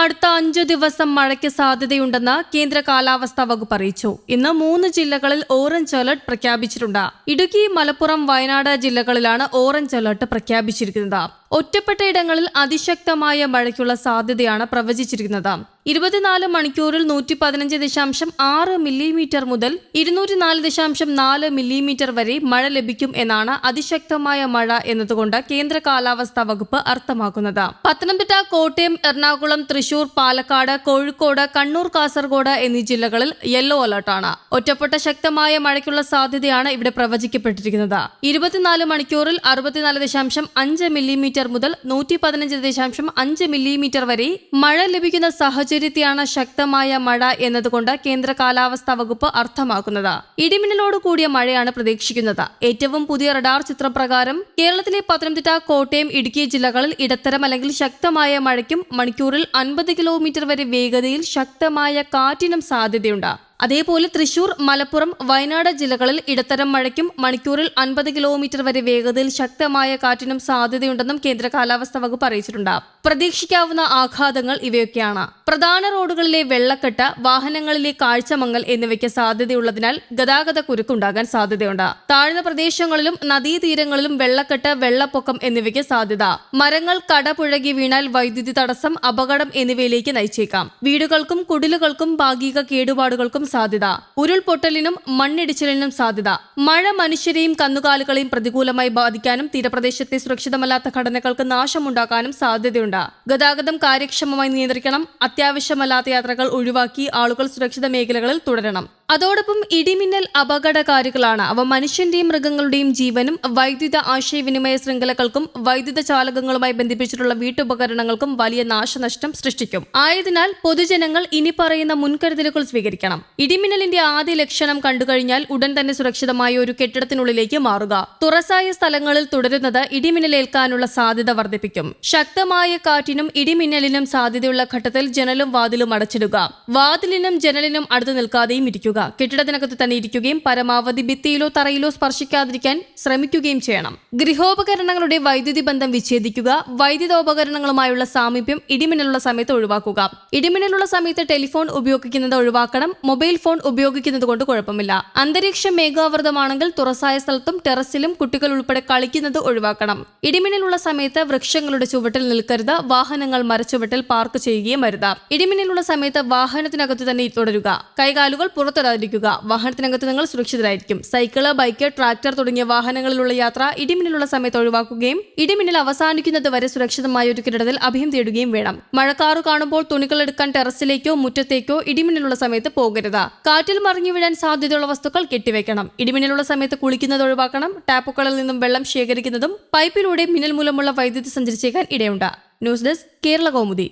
അടുത്ത അഞ്ചു ദിവസം മഴയ്ക്ക് സാധ്യതയുണ്ടെന്ന് കേന്ദ്ര കാലാവസ്ഥാ വകുപ്പ് അറിയിച്ചു. ഇന്ന് മൂന്ന് ജില്ലകളിൽ ഓറഞ്ച് അലർട്ട് പ്രഖ്യാപിച്ചിട്ടുണ്ട്. ഇടുക്കി മലപ്പുറം വയനാട് ജില്ലകളിലാണ് ഓറഞ്ച് അലർട്ട് പ്രഖ്യാപിച്ചിരിക്കുന്നത്. ഒറ്റപ്പെട്ട ഇടങ്ങളിൽ അതിശക്തമായ മഴയ്ക്കുള്ള സാധ്യതയാണ് പ്രവചിച്ചിരിക്കുന്നത്. ഇരുപത്തിനാല് മണിക്കൂറിൽ നൂറ്റി പതിനഞ്ച് ദശാംശം ആറ് മില്ലിമീറ്റർ മുതൽ ഇരുന്നൂറ്റി നാല് ദശാംശം നാല് മില്ലിമീറ്റർ വരെ മഴ ലഭിക്കും എന്നാണ് അതിശക്തമായ മഴ എന്നതുകൊണ്ട് കേന്ദ്ര കാലാവസ്ഥാ വകുപ്പ് അർത്ഥമാക്കുന്നത്. പത്തനംതിട്ട കോട്ടയം എറണാകുളം തൃശൂർ പാലക്കാട് കോഴിക്കോട് കണ്ണൂർ കാസർഗോഡ് എന്നീ ജില്ലകളിൽ യെല്ലോ അലർട്ടാണ്. ഒറ്റപ്പെട്ട ശക്തമായ മഴയ്ക്കുള്ള സാധ്യതയാണ് ഇവിടെ പ്രവചിക്കപ്പെട്ടിരിക്കുന്നത്. ഇരുപത്തിനാല് മണിക്കൂറിൽ അറുപത്തിനാല് ദശാംശം അഞ്ച് മില്ലിമീറ്റർ മുതൽ നൂറ്റി പതിനഞ്ച് ദശാംശം അഞ്ച് മില്ലിമീറ്റർ വരെ മഴ ലഭിക്കുന്ന സാഹചര്യത്തെയാണ് ശക്തമായ മഴ എന്നതുകൊണ്ട് കേന്ദ്ര കാലാവസ്ഥാ വകുപ്പ് അർത്ഥമാക്കുന്നത്. ഇടിമിന്നലോട് കൂടിയ മഴയാണ് പ്രതീക്ഷിക്കുന്നത്. ഏറ്റവും പുതിയ റഡാർ ചിത്രപ്രകാരം കേരളത്തിലെ പത്തനംതിട്ട കോട്ടയം ഇടുക്കി ജില്ലകളിൽ ഇടത്തരം അല്ലെങ്കിൽ ശക്തമായ മഴയ്ക്കും മണിക്കൂറിൽ അൻപത് കിലോമീറ്റർ വരെ വേഗതയിൽ ശക്തമായ കാറ്റിനും സാധ്യതയുണ്ട്. അതേപോലെ തൃശൂർ മലപ്പുറം വയനാട് ജില്ലകളിൽ ഇടത്തരം മഴയ്ക്കും മണിക്കൂറിൽ അൻപത് കിലോമീറ്റർ വരെ വേഗതയിൽ ശക്തമായ കാറ്റിനും സാധ്യതയുണ്ടെന്നും കേന്ദ്ര കാലാവസ്ഥാ വകുപ്പ് അറിയിച്ചിട്ടുണ്ട്. പ്രതീക്ഷിക്കാവുന്ന ആഘാതങ്ങൾ ഇവയൊക്കെയാണ്. പ്രധാന റോഡുകളിലെ വെള്ളക്കെട്ട് വാഹനങ്ങളിലെ കാഴ്ചമങ്ങൽ എന്നിവയ്ക്ക് സാധ്യതയുള്ളതിനാൽ ഗതാഗത കുരുക്കുണ്ടാകാൻ സാധ്യതയുണ്ട്. താഴ്ന്ന പ്രദേശങ്ങളിലും നദീതീരങ്ങളിലും വെള്ളക്കെട്ട് വെള്ളപ്പൊക്കം എന്നിവയ്ക്ക് സാധ്യത. മരങ്ങൾ കടപുഴകി വീണാൽ വൈദ്യുതി തടസ്സം അപകടം എന്നിവയിലേക്ക് നയിച്ചേക്കാം. വീടുകൾക്കും കുടിലുകൾക്കും ഭാഗിക കേടുപാടുകൾക്കും സാധ്യത. ഉരുൾപൊട്ടലിനും മണ്ണിടിച്ചിലിനും സാധ്യത. മഴ മനുഷ്യരെയും കന്നുകാലികളെയും പ്രതികൂലമായി ബാധിക്കാനും തീരപ്രദേശത്തെ സുരക്ഷിതമല്ലാത്ത ഘടനകൾക്ക് നാശമുണ്ടാക്കാനും സാധ്യതയുണ്ട്. ഗതാഗതം കാര്യക്ഷമമായി നിയന്ത്രിക്കണം അത്യാവശ്യമല്ലാത്ത യാത്രകൾ ഒഴിവാക്കി ആളുകൾ സുരക്ഷിത മേഖലകളിൽ തുടരണം. അതോടൊപ്പം ഇടിമിന്നൽ അപകടകാരികളാണ്. അവ മനുഷ്യന്റെയും മൃഗങ്ങളുടെയും ജീവനും വൈദ്യുത ആശയവിനിമയ ശൃംഖലകൾക്കും വൈദ്യുത ചാലകങ്ങളുമായി ബന്ധിപ്പിച്ചിട്ടുള്ള വീട്ടുപകരണങ്ങൾക്കും വലിയ നാശനഷ്ടം സൃഷ്ടിക്കും. ആയതിനാൽ പൊതുജനങ്ങൾ ഇനി പറയുന്ന മുൻകരുതലുകൾ സ്വീകരിക്കണം. ഇടിമിന്നലിന്റെ ആദ്യ ലക്ഷണം കണ്ടുകഴിഞ്ഞാൽ ഉടൻ തന്നെ സുരക്ഷിതമായ ഒരു കെട്ടിടത്തിനുള്ളിലേക്ക് മാറുക. തുറസായ സ്ഥലങ്ങളിൽ തുടരുന്നത് ഇടിമിന്നലേൽക്കാനുള്ള സാധ്യത വർദ്ധിപ്പിക്കും. ശക്തമായ കാറ്റിനും ഇടിമിന്നലിനും സാധ്യതയുള്ള ഘട്ടത്തിൽ ജനലും വാതിലും അടച്ചിടുക. വാതിലിനും ജനലിനും അടുത്ത് നിൽക്കാതെയും ഇരിക്കുക. കെട്ടിടത്തിനകത്ത് തന്നെ ഇരിക്കുകയും പരമാവധി ഭിത്തിയിലോ തറയിലോ സ്പർശിക്കാതിരിക്കാൻ ശ്രമിക്കുകയും ചെയ്യണം. ഗൃഹോപകരണങ്ങളുടെ വൈദ്യുതി ബന്ധം വിച്ഛേദിക്കുക വൈദ്യുതോപകരണങ്ങളുമായുള്ള സാമീപ്യം ഇടിമിന്നലുള്ള സമയത്ത് ഒഴിവാക്കുക. ഇടിമിന്നലുള്ള സമയത്ത് ടെലിഫോൺ ഉപയോഗിക്കുന്നത് ഒഴിവാക്കണം മൊബൈൽ ഫോൺ ഉപയോഗിക്കുന്നത് കൊണ്ട് കുഴപ്പമില്ല. അന്തരീക്ഷം മേഘാവൃതമാണെങ്കിൽ തുറസായ സ്ഥലത്തും ടെറസിലും കുട്ടികൾ ഉൾപ്പെടെ കളിക്കുന്നത് ഒഴിവാക്കണം. ഇടിമിന്നലുള്ള സമയത്ത് വൃക്ഷങ്ങളുടെ ചുവട്ടിൽ നിൽക്കരുത് വാഹനങ്ങൾ മരച്ചുവട്ടിൽ പാർക്ക് ചെയ്യുകയും അരുത്. ഇടിമിന്നലുള്ള സമയത്ത് വാഹനത്തിനകത്ത് തന്നെ തുടരുക. കൈകാലുകൾ പുറത്തിടാതിരിക്കുക വാഹനത്തിനകത്ത് നിങ്ങൾ സുരക്ഷിതരായിരിക്കും. സൈക്കിൾ ബൈക്ക് ട്രാക്ടർ തുടങ്ങിയ വാഹനങ്ങളിലുള്ള യാത്ര ഇടിമിന്നലുള്ള സമയത്ത് ഒഴിവാക്കുകയും ഇടിമിന്നൽ അവസാനിക്കുന്നത് വരെ സുരക്ഷിതമായ ഒരു കിടത്തിൽ അഭയം തേടുകയും വേണം. മഴക്കാറ് കാണുമ്പോൾ തുണികൾ എടുക്കാൻ ടെറസിലേക്കോ മുറ്റത്തേക്കോ ഇടിമിന്നലുള്ള സമയത്ത് പോകരുത്. കാറ്റിൽ മറിഞ്ഞു വീഴാൻ സാധ്യതയുള്ള വസ്തുക്കൾ കെട്ടിവെക്കണം. ഇടിമിന്നലുള്ള സമയത്ത് കുളിക്കുന്നത് ഒഴിവാക്കണം. ടാപ്പുകളിൽ നിന്നും വെള്ളം ശേഖരിക്കുന്നതും പൈപ്പിലൂടെ മിന്നൽ മൂലമുള്ള വൈദ്യുതി സഞ്ചരിച്ചേക്കാൻ ഇടയുണ്ട്. News desk Kerala Kaumudi.